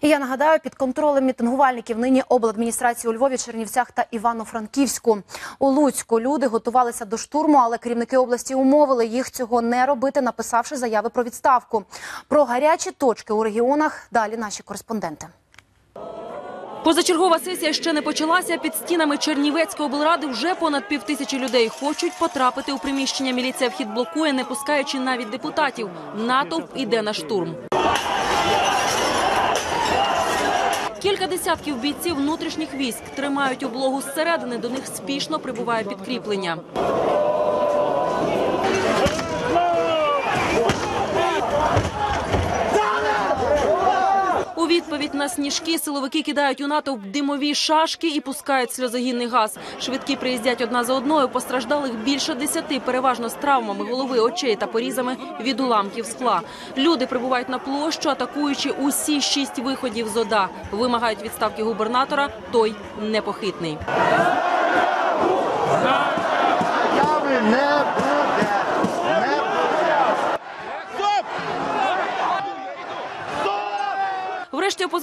І я нагадаю, під контролем мітингувальників нині обладміністрації у Львові, Чернівцях та Івано-Франківську. У Луцьку люди готувалися до штурму, але керівники області умовили їх цього не робити, написавши заяви про відставку. Про гарячі точки у регіонах далі наші кореспонденти. Позачергова сесія ще не почалася. Під стінами Чернівецької облради вже понад півтисячі людей хочуть потрапити у приміщення. Міліція вхід блокує, не пускаючи навіть депутатів. Натовп іде на штурм. Кілька десятків бійців внутрішніх військ тримають облогу зсередини. До них спішно прибуває підкріплення. У відповідь на сніжки силовики кидають у натовп димові шашки і пускають сльозогінний газ. Швидкі приїздять одна за одною. Постраждалих більше десяти, переважно з травмами голови, очей та порізами від уламків скла. Люди прибувають на площу, атакуючи усі шість виходів з ОДА. Вимагають відставки губернатора. Той непохитний. Яви не буде. Не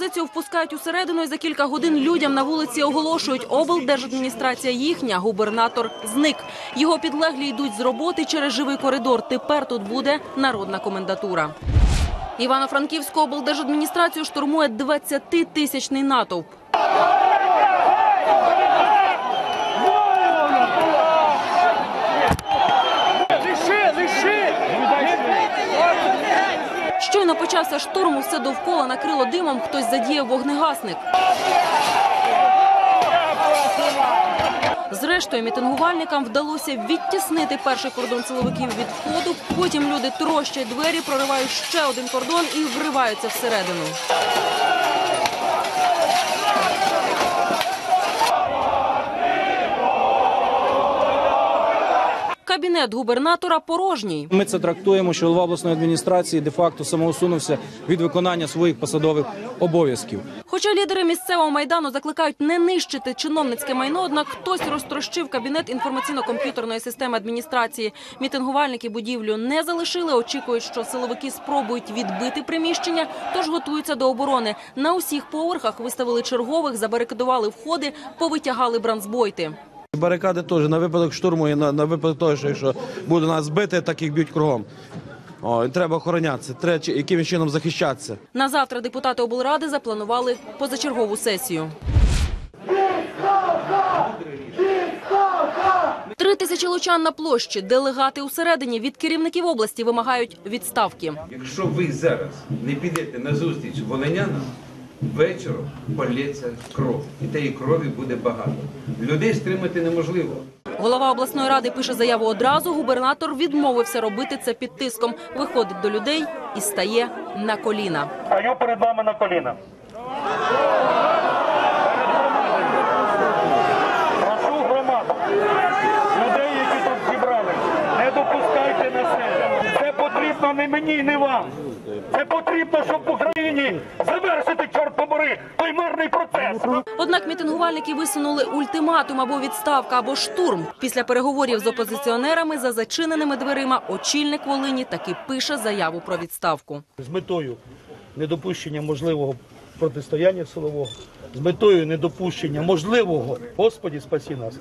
Врешті опозицію впускають усередину і за кілька годин людям на вулиці оголошують облдержадміністрація їхня, губернатор зник. Його підлеглі йдуть з роботи через живий коридор. Тепер тут буде народна комендатура. Івано-Франківську облдержадміністрацію штурмує 20-тисячний натовп. Щойно почався штурм, усе довкола накрило димом, хтось задіяв вогнегасник. Зрештою, мітингувальникам вдалося відтіснити перший кордон силовиків від входу. Потім люди трощать двері, проривають ще один кордон і вриваються всередину. Кабінет губернатора порожній. Ми це трактуємо, що голова обласної адміністрації де-факто самоусунувся від виконання своїх посадових обов'язків. Хоча лідери місцевого майдану закликають не нищити чиновницьке майно, однак хтось розтрощив кабінет інформаційно-комп'ютерної системи адміністрації. Мітингувальники будівлю не залишили, очікують, що силовики спробують відбити приміщення, тож готуються до оборони. На усіх поверхах виставили чергових, забарикадували входи, повитягали бранзбойти. Барикади теж на випадок штурму і на, на випадок того, що якщо буде нас бити, так їх б'ють кругом. О, і треба охоронятися, треба чи- якимось чином захищатися. На завтра депутати облради запланували позачергову сесію. Три тисячі лучан на площі. Делегати усередині від керівників області вимагають відставки. Якщо ви зараз не підете на зустріч волинянам, вечором полється кров. І тієї крові буде багато. Людей стримати неможливо. Голова обласної ради пише заяву одразу. Губернатор відмовився робити це під тиском. Виходить до людей і стає на коліна. Стаю перед вами на коліна. Прошу громаду, людей, які тут зібрались, не допускайте насилля. Це потрібно не мені, не вам. Це потрібно, щоб в Україні завершити, чорт побори, той мирний процес. Однак мітингувальники висунули ультиматум або відставка, або штурм. Після переговорів з опозиціонерами за зачиненими дверима очільник Волині таки пише заяву про відставку. з метою недопущення можливого протистояння силового, з метою недопущення можливого, Господі спасі нас,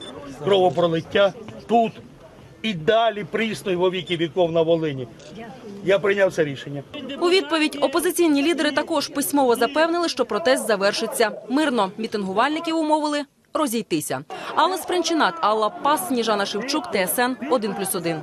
кровопролиття тут і далі прісно во віки віков на Волині. Я прийняв це рішення. У відповідь опозиційні лідери також письмово запевнили, що протест завершиться мирно. Мітингувальників умовили розійтися. Алла Спринчинат, Алла Пас, Сніжана Шевчук, ТСН 1+,1.